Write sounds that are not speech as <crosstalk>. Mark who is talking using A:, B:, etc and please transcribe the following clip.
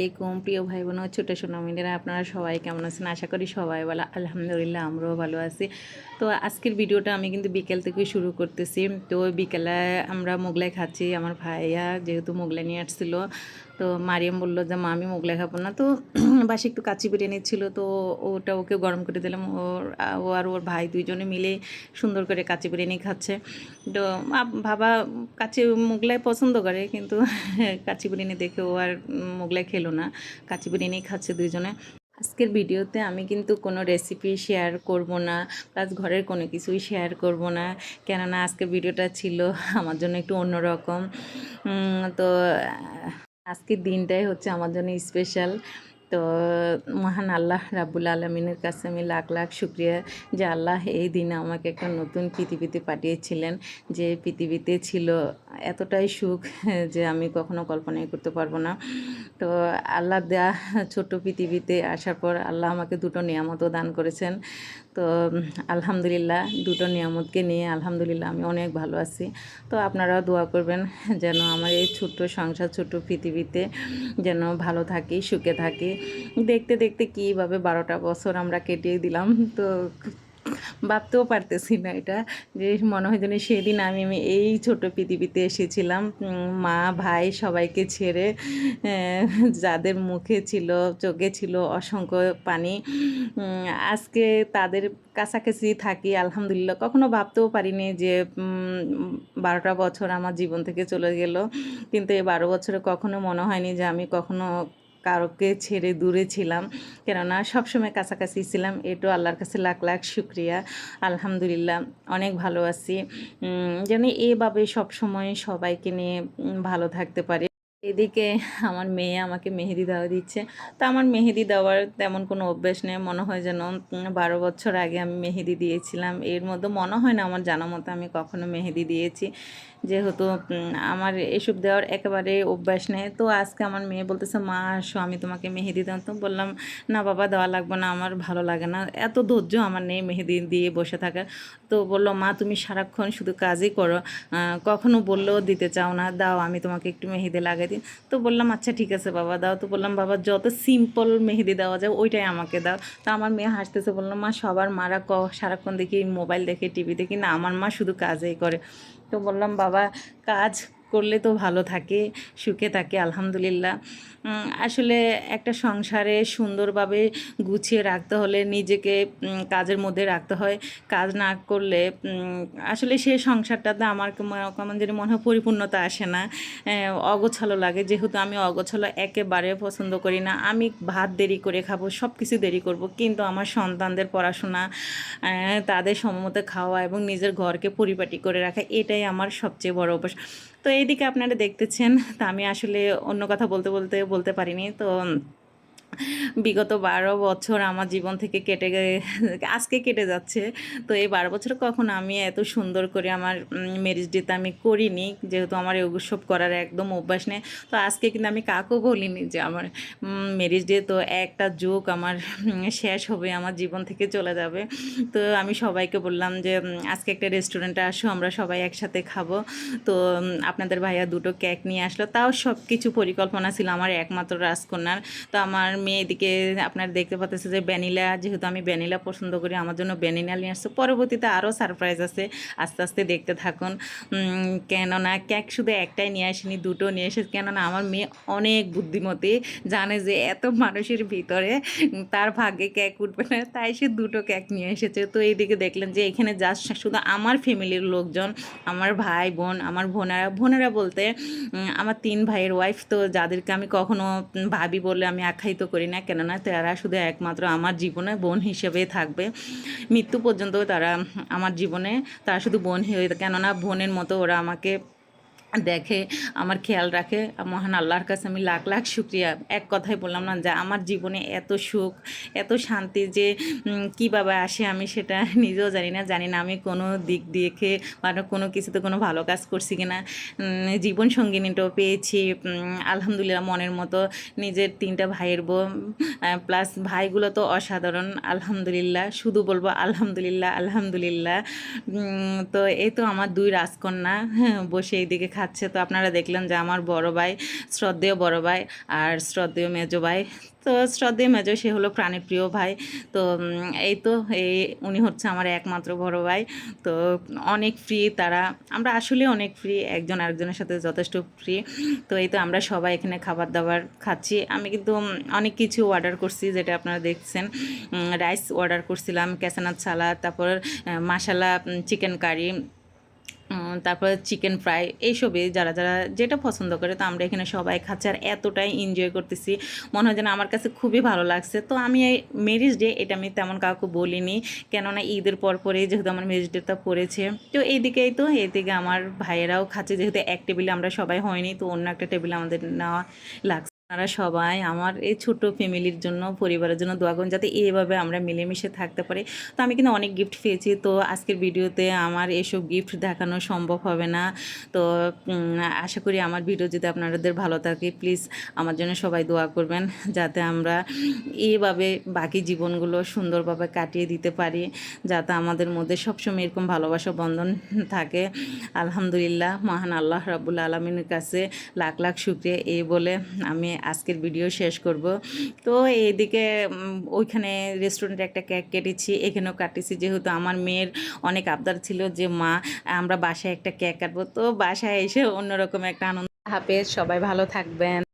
A: আলাইকুম। প্রিয় ভাই বোন ছোটো সোনামিনেরা আপনারা সবাই কেমন আছেন? আশা করি সবাই বলা আলহামদুলিল্লাহ আমরাও ভালো আছি। তো আজকের ভিডিওটা আমি কিন্তু বিকেল থেকে শুরু করতেছি। তো বিকেলে আমরা মোগলাই খাচ্ছি। আমার ভাইয়া যেহেতু মোগলাই নিয়ে আসছিল তো মারিয়াম বলল যে, মা, আমি মোগলাই খাব না। তো বাসে একটু কাচি বিরিয়ানি ছিল তো ওটা ওকে গরম করে দিলাম। ওর, ও আর ওর ভাই দুইজনে মিলে সুন্দর করে কাচি বিরিয়ানি খাচ্ছে। তো ভাবা কাচি মোগলাই পছন্দ করে, কিন্তু কাচি বিরিয়ানি দেখে ও আর মোগলাই খেলো না। কাচি বিরিয়ানি খাচ্ছে দুইজনে। আজকের ভিডিওতে আমি কিন্তু কোনো রেসিপি শেয়ার করব না প্লাস ঘরের কোনো কিছুই শেয়ার করব না। কেননা আজকের ভিডিওটা ছিল আমার জন্য একটু অন্যরকম। তো আজকের দিনটাই হচ্ছে আমার জন্য স্পেশাল তো মহান আল্লাহ রাব্বুল আলমিনের কাছে আমি লাখ লাখ শুক্রিয়া যে আল্লাহ এই দিনে আমাকে একটা নতুন পৃথিবীতে পাঠিয়েছিলেন, যে পৃথিবীতে ছিল এতটাই সুখ <laughs> যে আমি কখনো কল্পনাই করতে পারব না। তো আল্লাহ দেয়া ছোট্ট পৃথিবীতে আসার পর আল্লাহ আমাকে দুটো নিয়ামতও দান করেছেন। তো আলহামদুলিল্লাহ দুটো নিয়ামতকে নিয়ে আলহামদুলিল্লাহ আমি অনেক ভালো আছি। তো আপনারাও দোয়া করবেন যেন আমার এই ছোট্ট সংসার, ছোট্ট পৃথিবীতে যেন ভালো থাকি, সুখে থাকি। দেখতে দেখতে কীভাবে বারোটা বছর আমরা কেটিয়ে দিলাম। তো ভাবতেও পারতেছি না এটা, যে মনে হয় যেন সেদিন আমি আমি এই ছোট পৃথিবীতে এসেছিলাম মা, ভাই সবাইকে ছেড়ে যাদের মুখে ছিল, চোখে ছিল অসংখ্য পানি আজকে তাদের কাছাকাছি থাকি, আলহামদুলিল্লাহ। কখনো ভাবতেও পারিনি যে বারোটা বছর আমার জীবন থেকে চলে গেল। কিন্তু এই বারো বছরে কখনো মনে হয়নি যে আমি কখনো কারোকে ছেড়ে দূরে ছিলাম। কেননা সবসময় কাছাকাছি ছিলাম। এটাও আল্লাহর কাছে লাখ লাখ শুক্রিয়া। আলহামদুলিল্লাহ, অনেক ভালো আছি। যেন এভাবে সবসময় সবাইকে নিয়ে ভালো থাকতে পারি। এদিকে আমার মেয়ে আমাকে মেহেদি দেওয়া দিচ্ছে। তা আমার মেহেদি দেওয়ার তেমন কোনো অভ্যেস নেই। মনে হয় যেন বারো বছর আগে আমি মেহেদি দিয়েছিলাম। এর মধ্যে মনে হয় না আমার জানা মতো আমি কখনো মেহেদি দিয়েছি। যেহেতু আমার এসব দেওয়ার একেবারে অভ্যাস নেই। তো আজকে আমার মেয়ে বলতেছে, মা, আসো, আমি তোমাকে মেহেদি দেওয়া তো বললাম, না বাবা, দেওয়া লাগবে না, আমার ভালো লাগে না। এত ধৈর্য আমার নেই মেহেদি দিয়ে বসে থাকার। তো বলল, মা, তুমি সারাক্ষণ শুধু কাজই করো। কখনো বললেও দিতে চাও না। দাও, আমি তোমাকে একটু মেহেদি লাগাই দিই তো বললাম আচ্ছা ঠিক আছে বাবা, দাও। তো বললাম, বাবা, যত সিম্পল মেহেদি দেওয়া যায়, ওইটাই আমাকে দাও। তো আমার মেয়ে হাসতেছে বললাম মা, সবার মারা ক, সারাক্ষণ দেখি মোবাইল দেখে টিভি দেখি। না, আমার মা শুধু কাজেই করে। তো বললাম, বাবা, কাজ করলে তো ভালো থাকে, সুখে থাকে, আলহামদুলিল্লাহ। আসলে একটা সংসারে সুন্দরভাবে গুছিয়ে রাখতে হলে নিজেকে কাজের মধ্যে রাখতে হয়। কাজ না করলে আসলে সে সংসারটাতে আমার কেমন যেন মনে হয় পরিপূর্ণতা আসে না। অগোছালো লাগে। যেহেতু আমি অগোছালো একেবারে পছন্দ করি না, আমি ভাত দেরি করে খাব সব কিছু দেরি করব, কিন্তু আমার সন্তানদের পড়াশোনা তাদের সময়মতো খাওয়া এবং নিজের ঘরকে পরিপাটি করে রাখা, এটাই আমার সবচেয়ে বড় অভ্যাস। তো এইদিকে আপনারা দেখতেছেন। তা আমি আসলে অন্য কথা বলতে বলতে বলতে পারিনি। তো বিগত বারো বছর আমার জীবন থেকে কেটে আজকে কেটে যাচ্ছে। তো এই বারো বছর কখনো আমি এত সুন্দর করে আমার ম্যারেজ ডেতে আমি করিনি। যেহেতু আমার এই উৎসব করার একদম অভ্যাস নেই। তো আজকে কিন্তু আমি কাকেও বলিনি যে আমার ম্যারেজ ডে তো একটা যোগ আমার শেষ হবে, আমার জীবন থেকে চলে যাবে। তো আমি সবাইকে বললাম যে আজকে একটা রেস্টুরেন্টে আসো, আমরা সবাই একসাথে খাব। তো আপনাদের ভাইয়া দুটো কেক নিয়ে আসলো। তাও সব কিছু পরিকল্পনা ছিল আমার একমাত্র রাজকন্যার। তো আমার মেয়ে এদিকে আপনার দেখতে পাচ্ছেন যে ভ্যানিলা, যেহেতু আমি ভ্যানিলা পছন্দ করি, আমার জন্য ভ্যানিলা নিয়ে আসছে। পরবর্তীতে আরও সারপ্রাইজ আছে, আস্তে আস্তে দেখতে থাকুন। কেননা কেক শুধু একটাই নিয়ে আসেনি, দুটো নিয়ে এসে কেননা আমার মেয়ে অনেক বুদ্ধিমতী, জানে যে এত মানুষের ভিতরে তার ভাগ্যে কেক উঠবে না, তাই সে দুটো কেক নিয়ে এসেছে। তো এইদিকে দেখলেন যে এখানে যা শুধু আমার ফ্যামিলির লোকজন, আমার ভাই, বোন, আমার বোনেরা। বোনেরা বলতে আমার তিন ভাইয়ের ওয়াইফ তো যাদেরকে আমি কখনো ভাবি বলে আমি আখ্যায়িত করি না, কেননা তারা শুধু একমাত্র আমার জীবনে বোন হিসেবে থাকবে। মৃত্যু পর্যন্ত তারা আমার জীবনে, তারা শুধু বোন হয়ে, কেননা বোনের মতো ওরা আমাকে দেখে আমার খেয়াল রাখে মহান আল্লাহর কাছে আমি লাখ লাখ শুক্রিয়া। এক কথাই বললাম না যে আমার জীবনে এত সুখ এত শান্তি যে কীভাবে আসে আমি সেটা <laughs> নিজেও জানি না। জানি না আমি কোনো দিক দেখে বা কোনো কিছুতে কোনো ভালো কাজ করছি কিনা। উম, জীবন সঙ্গিনীটাও পেয়েছি আলহামদুলিল্লাহ মনের মতো নিজের তিনটা ভাইয়ের বউ প্লাস ভাইগুলো তো অসাধারণ আলহামদুলিল্লাহ। শুধু বলব আলহামদুলিল্লাহ আলহামদুলিল্লাহ। তো এই তো আমার দুই রাজকন্যা হ্যাঁ, বসে এইদিকে খাচ্ছে। তো আপনারা দেখলেন যে আমার বড় ভাই, শ্রদ্ধেয় বড় ভাই আর শ্রদ্ধেয় মেজো ভাই। তো শ্রদ্ধেয় মেজো, সে হলো প্রাণীপ্রিয় ভাই। তো এই তো এই উনি হচ্ছে আমার একমাত্র বড় ভাই। তো, অনেক ফ্রি তারা, আমরা আসলে অনেক ফ্রি একজন আরেকজনের সাথে যথেষ্ট ফ্রি তো এই তো আমরা সবাই এখানে খাবার দাবার খাচ্ছি। আমি কিন্তু অনেক কিছু অর্ডার করছি, যেটা আপনারা দেখছেন। রাইস অর্ডার করছিলাম ক্যাসানাত সালাদ তারপর মাসালা চিকেন কারি তারপরে চিকেন ফ্রাই এইসবই যারা যারা যেটা পছন্দ করে, তো আমরা এখানে সবাই খাচ্ছি আর এতটাই এনজয় করতেছি। মনে হয় যেন আমার কাছে খুবই ভালো লাগছে। তো আমি এই মেরিজ ডে এটা আমি তেমন কাউকে বলিনি, কেননা ঈদের পর পরেই যেহেতু আমার মেরিজ ডেটা পড়েছে। তো এইদিকেই তো এইদিকে আমার ভাইয়েরাও খাচ্ছে, যেহেতু এক টেবিলে আমরা সবাই হয়নি, তো অন্য একটা টেবিলে আমাদের নেওয়া লাগছে। আপনারা সবাই আমার এই ছোট ফ্যামিলির জন্য, পরিবারের জন্য দোয়া করুন যাতে এইভাবে আমরা মিলেমিশে থাকতে পারি। তো আমি কিন্তু অনেক গিফট পেয়েছি। তো আজকের ভিডিওতে আমার এসব গিফট দেখানো সম্ভব হবে না। তো আশা করি আমার ভিডিও যদি আপনাদের ভালো থাকে প্লিজ আমার জন্য সবাই দোয়া করবেন যাতে আমরা এইভাবে বাকি জীবনগুলো সুন্দরভাবে কাটিয়ে দিতে পারি, যাতে আমাদের মধ্যে সবসময় এরকম ভালোবাসা বন্ধন থাকে। আলহামদুলিল্লাহ, মহান আল্লাহ রাবুল আলমিনের কাছে লাখ লাখ শুক্রিয়া। এই বলে আমি আজকের ভিডিও শেষ করব। তো এদিকে ওইখানে রেস্টুরেন্টে একটা কেক কেটেছি, এখানেও কাটেছি যেহেতু আমার মেয়ের অনেক আবদার ছিল যে, মা, আমরা বাসায় একটা কেক কাটবো। তো বাসায় এসে অন্যরকম একটা আনন্দ। হাফেজ, সবাই ভালো থাকবেন।